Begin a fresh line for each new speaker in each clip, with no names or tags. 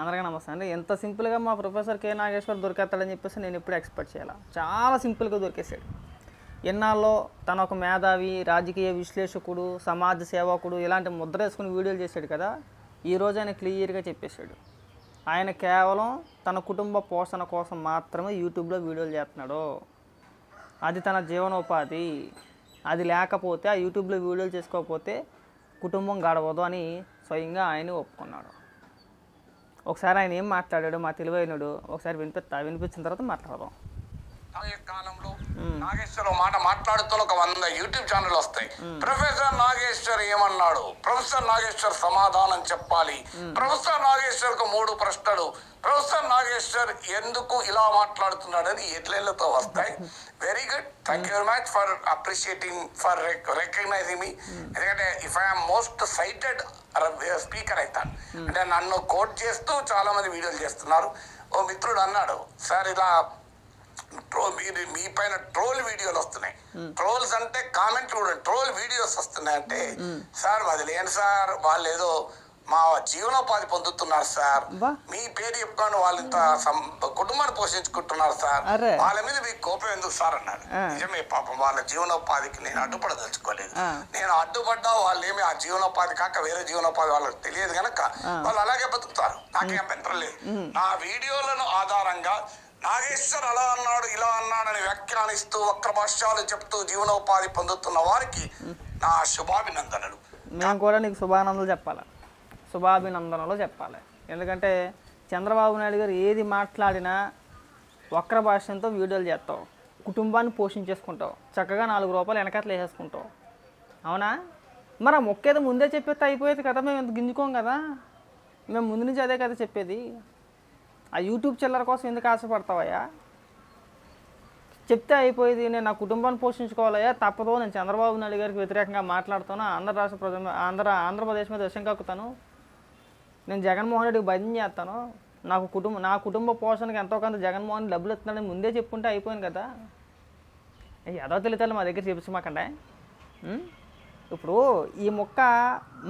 అందరికీ నమస్తే అండి. ఎంత సింపుల్గా మా ప్రొఫెసర్ కే నాగేశ్వర్ దొరికేస్తాడని చెప్పేసి నేను ఎప్పుడు ఎక్స్పెక్ట్ చేయాలి. చాలా సింపుల్గా దొరికేసాడు. ఎన్నాళ్ళలో తన ఒక మేధావి రాజకీయ విశ్లేషకుడు సమాజ సేవకుడు ఇలాంటి ముద్ర వేసుకుని వీడియోలు చేశాడు కదా ఈరోజు ఆయన క్లియర్గా చెప్పేశాడు. ఆయన కేవలం తన కుటుంబ పోషణ కోసం మాత్రమే యూట్యూబ్లో వీడియోలు చేస్తున్నాడు. అది తన జీవనోపాధి. అది లేకపోతే ఆ యూట్యూబ్లో వీడియోలు చేసుకోకపోతే కుటుంబం గడవదు అని స్వయంగా ఆయన ఒప్పుకున్నాడు. ఒకసారి ఆయన ఏం మాట్లాడాడు మా తెలివైనడు ఒకసారి వినిపిస్తా వినిపించిన తర్వాత మాట్లాడదాం.
కాలంలో నాగేశ్వర మాట మాట్లాడుతూ ఒక వంద యూట్యూబ్ ఛానల్ వస్తాయి. ప్రొఫెసర్ నాగేశ్వర్ ఏమన్నాడు? ప్రొఫెసర్ నాగేశ్వర్ సమాధానం చెప్పాలి. ప్రొఫెసర్ నాగేశ్వర్కు మూడు ప్రశ్నలు. ప్రొఫెసర్ నాగేశ్వర్ ఎందుకు ఇలా మాట్లాడుతున్నాడు అని ఎట్లతో వస్తాయి very good thank you very much for appreciating for recognising మీ ఎందుకంటే if I'm most cited speaker అవుతాను అంటే నన్ను కోట్ చేస్తూ చాలా మంది వీడియోలు చేస్తున్నారు. ఓ మిత్రుడు అన్నాడు సార్ ఇలా మీరు మీ పైన ట్రోల్ వీడియోలు వస్తున్నాయి. ట్రోల్స్ అంటే కామెంట్ చూడండి. ట్రోల్ వీడియోస్ వస్తున్నాయి అంటే సార్ వదిలేండి సార్. వాళ్ళు ఏదో మా జీవనోపాధి పొందుతున్నారు సార్. మీ పేరు చెప్పుకొని వాళ్ళు ఇంత కుటుంబాన్ని పోషించుకుంటున్నారు సార్. వాళ్ళ మీద మీకు కోపం ఎందుకు సార్? అన్నాడు. నిజమే పాపం. వాళ్ళ జీవనోపాధికి నేను అడ్డుపడదలుచుకోలేదు. నేను అడ్డుపడ్డా వాళ్ళు ఏమి ఆ జీవనోపాధి కాక వేరే జీవనోపాధి వాళ్ళకి తెలియదు కనుక వాళ్ళు అలాగే బతుకుతారు. నాకేం అభ్యంతరం లేదు. నా వీడియోలను ఆధారంగా నాగేశ్వర్ అలా అన్నాడు ఇలా అన్నాడని వ్యాఖ్యానిస్తూ వక్రభాష్యాలు చెప్తూ జీవనోపాధి పొందుతున్న వారికి నా శుభాభినందనలు.
మేము కూడా నీకు శుభానందనలు చెప్పాలి? శుభాభినందనలు చెప్పాలి. ఎందుకంటే చంద్రబాబు నాయుడు గారు ఏది మాట్లాడినా వక్ర భాషంతో వీడియోలు చేస్తావు. కుటుంబాన్ని పోషించేసుకుంటావు. చక్కగా నాలుగు రూపాయలు వెనకట్లు వేసేసుకుంటావు. అవునా? మరి మొక్కేది ముందే చెప్పేస్తే అయిపోయేది కదా మేము ఎంత గింజుకోం కదా? మేము ముందు నుంచి అదే కదా చెప్పేది. ఆ యూట్యూబ్ చిల్లర కోసం ఎందుకు ఆశపడతావయ్యా? చెప్తే అయిపోయేది నేను నా కుటుంబాన్ని పోషించుకోవాలయ్యా తప్పదు. నేను చంద్రబాబు నాయుడు గారికి వ్యతిరేకంగా మాట్లాడుతాను. ఆంధ్ర రాష్ట్ర ప్రజల ఆంధ్ర ఆంధ్రప్రదేశ్ మీద విషం కక్కుతాను. నేను జగన్మోహన్ రెడ్డికి భయం చేస్తాను. నాకు కుటుంబం నా కుటుంబ పోషణకి ఎంతో కొంత జగన్మోహన్ డబ్బులు ఇస్తున్నాడని ముందే చెప్పుకుంటే అయిపోయింది కదా. ఏదో తెలియదు మా దగ్గర చూపించమాకండే. ఇప్పుడు ఈ మొక్క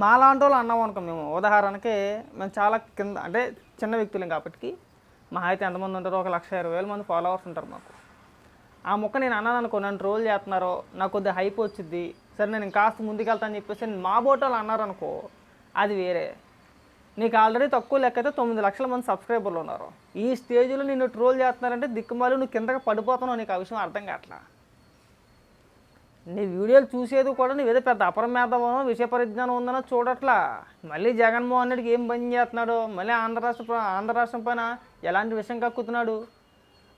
మాలాంటి వాళ్ళు అన్నాం అనుకో మేము. ఉదాహరణకి మేము చాలా కింద అంటే చిన్న వ్యక్తులం కాబట్టి మా అయితే ఎంతమంది ఉంటారో ఒక లక్ష ఇరవై వేల మంది ఫాలోవర్స్ ఉంటారు మాకు. ఆ మొక్క నేను అన్నాను అనుకో నన్ను ట్రోల్ చేస్తున్నారో నాకు కొద్దిగా హైప్ వచ్చింది సరే నేను కాస్త ముందుకెళ్తాను చెప్పేసి మా బోటోలు అన్నారు అనుకో అది వేరే. నీకు ఆల్రెడీ తక్కువ లెక్క అయితే తొమ్మిది లక్షల మంది సబ్స్క్రైబర్లు ఉన్నారు. ఈ స్టేజ్లో నిన్ను ట్రోల్ చేస్తున్నారంటే దిక్కుమాలు నువ్వు కిందకి పడిపోతున్నావు నీకు ఆ విషయం అర్థం కావట్లా? నీ వీడియోలు చూసేది కూడా నువ్వు ఏదో పెద్ద అపరమేధమో విషయ పరిజ్ఞానం ఉందనో చూడట్లా. మళ్ళీ జగన్మోహన్ రెడ్డికి ఏం పని చేస్తున్నాడు? మళ్ళీ ఆంధ్ర రాష్ట్ర ఆంధ్ర రాష్ట్రం పైన ఎలాంటి విషయం కక్కుతున్నాడు?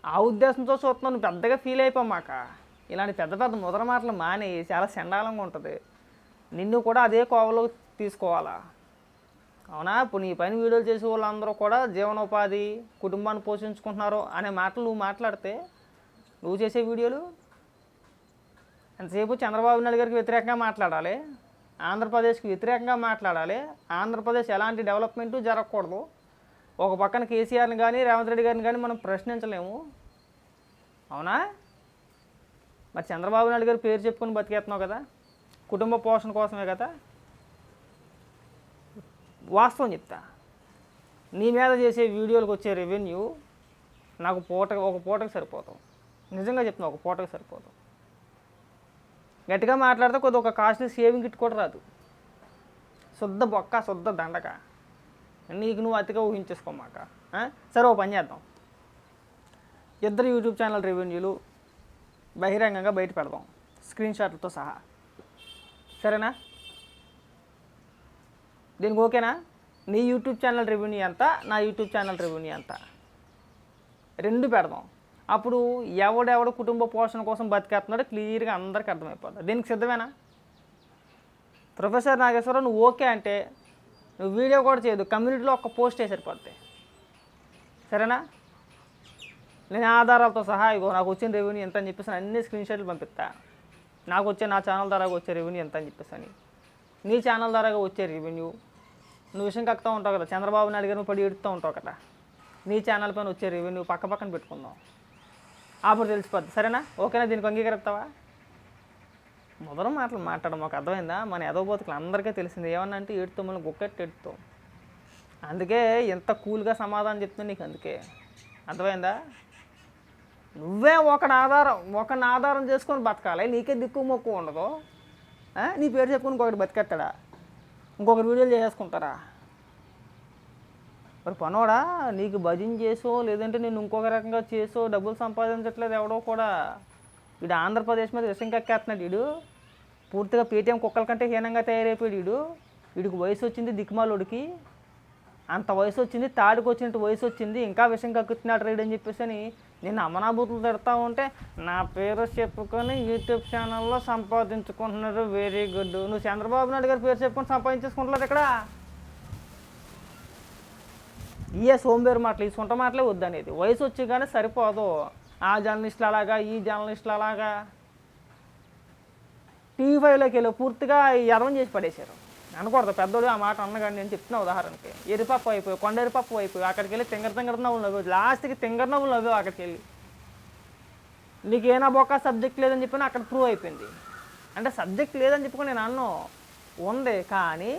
ఆ ఉద్దేశంతో చూస్తున్నాను పెద్దగా ఫీల్ అయిపోమాక. ఇలాంటి పెద్ద పెద్ద ముద్ర మాటలు మాని చాలా చండాలంగా ఉంటుంది. నిన్ను కూడా అదే కోవలో తీసుకోవాలా? అవునా? ఇప్పుడు నీ పైన వీడియోలు చేసే వాళ్ళందరూ కూడా జీవనోపాధి కుటుంబాన్ని పోషించుకుంటున్నారు అనే మాటలు నువ్వు మాట్లాడితే నువ్వు చేసే వీడియోలు? ఎంతసేపు చంద్రబాబు నాయుడు గారికి వ్యతిరేకంగా మాట్లాడాలి? ఆంధ్రప్రదేశ్కి వ్యతిరేకంగా మాట్లాడాలి? ఆంధ్రప్రదేశ్ ఎలాంటి డెవలప్మెంటు జరగకూడదు? ఒక పక్కన కేసీఆర్ని కానీ రేవంత్ రెడ్డి గారిని కానీ మనం ప్రశ్నించలేము. అవునా? మరి చంద్రబాబు నాయుడు గారి పేరు చెప్పుకొని బతికేస్తున్నావు కదా? కుటుంబ పోషణ కోసమే కదా? వాస్తవం చెప్తా. నీ మీద చేసే వీడియోలకు వచ్చే రెవెన్యూ నాకు పూట ఒక పూటకి సరిపోతాం నిజంగా చెప్తున్నా ఒక పూటకి సరిపోతాం గట్టిగా మాట్లాడితే కొద్ది ఒక కాస్ట్లీ సేవింగ్ కిట్ కూడా రాదు. శుద్ధ బొక్క శుద్ధ దండక. నీకు నువ్వు అతిగా ఊహించేసుకోమాక సరే ఓ పని చేద్దాం. ఇద్దరు యూట్యూబ్ ఛానల్ రెవెన్యూలు బహిరంగంగా బయట పెడదాం. స్క్రీన్ షాట్లతో సహా. సరేనా? దీనికి ఓకేనా? నీ యూట్యూబ్ ఛానల్ రెవెన్యూ ఎంత నా యూట్యూబ్ ఛానల్ రెవెన్యూ ఎంత? రెండు పెడదాం. అప్పుడు ఎవడెవడ కుటుంబ పోషణ కోసం బతికేస్తున్నాడో క్లియర్గా అందరికీ అర్థమైపోతుంది దీనికి సిద్ధమేనా? ప్రొఫెసర్ నాగేశ్వరరావు నువ్వు ఓకే అంటే నువ్వు వీడియో కూడా చేయదు కమ్యూనిటీలో ఒక పోస్ట్ వేసి సరిపోద్ది. సరేనా? నేను ఆధారాలతో సహా ఇగో నాకు వచ్చిన రెవెన్యూ ఎంత అని చెప్పేసి అన్ని స్క్రీన్ షాట్లు పంపిస్తా నాకు వచ్చే నా ఛానల్ ద్వారా వచ్చే రెవెన్యూ ఎంత అని చెప్పేసి అని. నీ ఛానల్ ద్వారా వచ్చే రెవెన్యూ నువ్వు విషయం కక్కుతూ ఉంటావు కదా చంద్రబాబు నాయుడు గారిని పడి ఎడుతూ ఉంటావు కదా. నీ ఛానల్ పైన వచ్చే రెవెన్యూ పక్క పక్కన పెట్టుకుందాం. అప్పుడు తెలిసిపోద్ది. సరేనా? ఓకేనా? దీనికి అంగీకరిస్తావా? మొదలు మాటలు మాట్లాడడం మాకు అర్థమైందా? మన ఎదవబోతుకులు అందరికీ తెలిసింది. ఏమన్నా అంటే ఏడుతో మనం గుక్కెట్టి ఎడుతాం అందుకే ఎంత కూల్గా సమాధానం చెప్తుంది నీకు అందుకే. అర్థమైందా? నువ్వే ఒకటి ఆధారం ఒకని ఆధారం చేసుకొని బతకాలి. నీకే దిక్కు మొక్కు ఉండదు. నీ పేరు చెప్పుకుని ఇంకొకటి బతికెత్తాడా ఇంకొకటి వీడియోలు చేసుకుంటారా మరి పనోడా? నీకు భజన చేసో లేదంటే నేను ఇంకొక రకంగా చేసో డబ్బులు సంపాదించట్లేదు ఎవడో కూడా. వీడు ఆంధ్రప్రదేశ్ మీద విషం కక్కేస్తున్నాడు వీడు. పూర్తిగా పేటీఎం కుక్కల కంటే హీనంగా తయారైపోయాడు వీడు. వీడికి వయసు వచ్చింది దిక్కుమాలోడికి అంత వయసు వచ్చింది తాడుకు వచ్చినట్టు వయసు వచ్చింది ఇంకా విషయం కక్కుతున్నాడు రైడ్ అని చెప్పేసి అని నేను అమనాభూతులు తిడతా ఉంటే నా పేరు చెప్పుకొని యూట్యూబ్ ఛానల్లో సంపాదించుకుంటున్నారు వెరీ గుడ్ నువ్వు చంద్రబాబు నాయుడు గారి పేరు చెప్పుకొని సంపాదించేసుకుంటున్నారు ఇక్కడ? ఇయే సోంబేరు మాటలు ఈ సొంత మాటలే వద్దనేది. వయసు వచ్చి కానీ సరిపోదు. ఆ జర్నలిస్టులు అలాగా ఈ జర్నలిస్టులు అలాగా. టీవీ ఫైవ్లోకి వెళ్ళి పూర్తిగా ఎర్రం చేసి పడేశారు. అనకూడదు పెద్దోడు ఆ మాట అన్నగాడు నేను చెప్తున్నా ఉదాహరణకి. ఎరిపప్పు అయిపోయి కొండ ఎరిపప్పు అయిపోయి అక్కడికి వెళ్ళి తింగర తింగర నవ్వులు నవ్వు లాస్ట్కి తింగర నవ్వులు నవ్వు అక్కడికి వెళ్ళి. నీకేనా బొక్క సబ్జెక్ట్ లేదని చెప్పినా అక్కడ ప్రూవ్ అయిపోయింది. అంటే సబ్జెక్ట్ లేదని చెప్పుకుని నేను అన్ను. ఉంది కానీ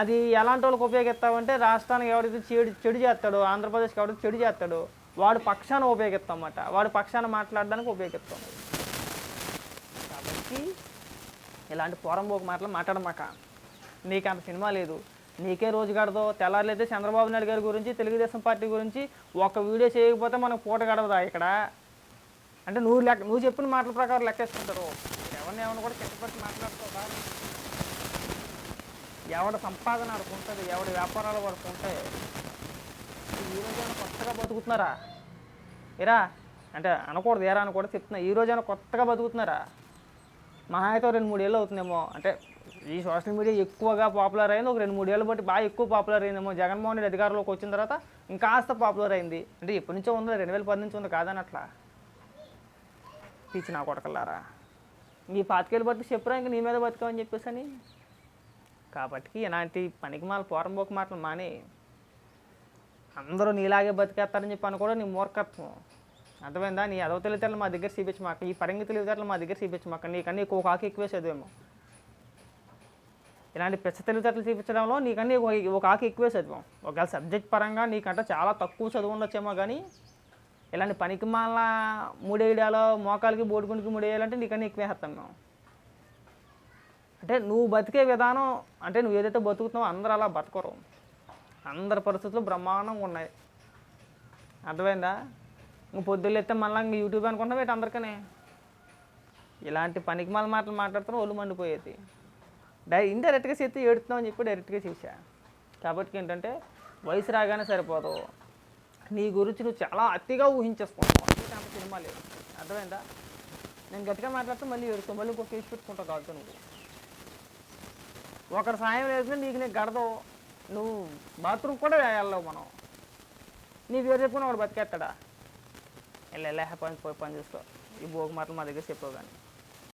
అది ఎలాంటి వాళ్ళకి ఉపయోగిస్తామంటే రాష్ట్రానికి ఎవరైతే చెడు చెడు చేస్తాడో ఆంధ్రప్రదేశ్కి ఎవరైతే చెడు చేస్తాడో వాడు పక్షాన ఉపయోగిస్తాం అన్నమాట వాడు పక్షాన మాట్లాడడానికి ఉపయోగిస్తాం. కాబట్టి ఇలాంటి పోరంబోకు మాటలు మాట్లాడమాక. నీకు అంత సినిమా లేదు. నీకే రోజు గడదో తెల్లారులైతే చంద్రబాబు నాయుడు గారి గురించి తెలుగుదేశం పార్టీ గురించి ఒక వీడియో చేయకపోతే మనకు పూట గడవదా ఇక్కడ? అంటే నువ్వు లెక్క నువ్వు చెప్పిన మాటల ప్రకారం లెక్కేసుకుంటారు. ఎవరిని ఎవరిని కూడా కిట్టపట్టి మాట్లాడుతుందా ఎవడ సంపాదన వరకు ఉంటుంది? ఎవడి వ్యాపారాలు పడుకుంటే ఉంటాయి? కొత్తగా బతుకుతున్నారా? ఏరా అంటే అనకూడదు ఏరా అని కూడా చెప్తున్నా. ఈ రోజైనా కొత్తగా బతుకుతున్నారా? మహా అయితే రెండు మూడేళ్ళు అవుతుందేమో. అంటే ఈ సోషల్ మీడియా ఎక్కువగా పాపులర్ అయింది. ఒక రెండు మూడేళ్ళు బట్టి బాగా ఎక్కువ పాపులర్ అయిందేమో. జగన్మోహన్ రెడ్డి అధికారంలోకి వచ్చిన తర్వాత ఇంకాస్త పాపులర్ అయింది. అంటే ఎప్పటి నుంచో ఉంది రెండు వేల పది నుంచి ఉంది కాదని అట్లా. పిచ్చి నా కొడకల్లారా? నీ పాతికేళ్ళు బట్టి చెప్పురా ఇంక నీ మీద బతుకామని చెప్పేసి అని కాబట్టి ఇలాంటి పనికి పోరంబోక మాటలు మాని. అందరూ నీలాగే బతికేస్తారని చెప్పి అనుకోవడం నీ మూర్ఖత్వం. అర్థమైందా? నీ అదవ తెలివితేటలు మా దగ్గర చూపించు మాకు ఈ పరంగి తెలివితేటలు మా దగ్గర చూపించు మాకు నీకన్నీ ఒక కాకి ఎక్కువే చదివేమో ఇలాంటి పెద్ద తెలివితేటలు చూపించడంలో నీకన్నీ ఒక- ఆకి ఎక్కువే చదివాం ఒకవేళ సబ్జెక్ట్ పరంగా నీకంటే చాలా తక్కువ చదువు ఉండొచ్చేమో కానీ ఇలాంటి పనికి మాల మూడేయడాలో మోకాలకి బోడుగుండికి మూడేయాలంటే నీకన్నీ ఎక్కువే వేస్తాం మేము. అంటే నువ్వు బతికే విధానం అంటే నువ్వు ఏదైతే బతుకుతున్నావో అందరూ అలా బతకరు. అందరి పరిస్థితులు బ్రహ్మాండంగా ఉన్నాయి. అర్థమైందా? నువ్వు పొద్దున్న మళ్ళీ ఇంక యూట్యూబ్ అనుకుంటున్నావు ఏంటి అందరికనే? ఇలాంటి పనికి మళ్ళీ మాటలు మాట్లాడుతున్నా ఒళ్ళు మండిపోయేది. డై ఇండైరెక్ట్గా చేస్తే ఏడుతున్నావు అని చెప్పి డైరెక్ట్గా చేశా. కాబట్టి ఏంటంటే వయసు రాగానే సరిపోదు. నీ గురించి నువ్వు చాలా అతిగా ఊహించేసుకుంటావు. అంత సినిమా లేదు. అర్థమైందా? నేను గట్టిగా మాట్లాడితే మళ్ళీ ఏడుస్తావు. మళ్ళీ ఇంకో కేసు పెట్టుకుంటావు కాబట్టి నువ్వు. ఒకరి సాయం లేదు నీకు నీకు గడదు. నువ్వు బాత్రూమ్ కూడా వెళ్ళవు మనం. నీ పేరు చెప్పుకుని వాడు బతికేస్తాడా? వెళ్ళే పని పోయి పని చూసుకో. ఈ భోగి మాటలు మా దగ్గర చెప్పవు కానీ.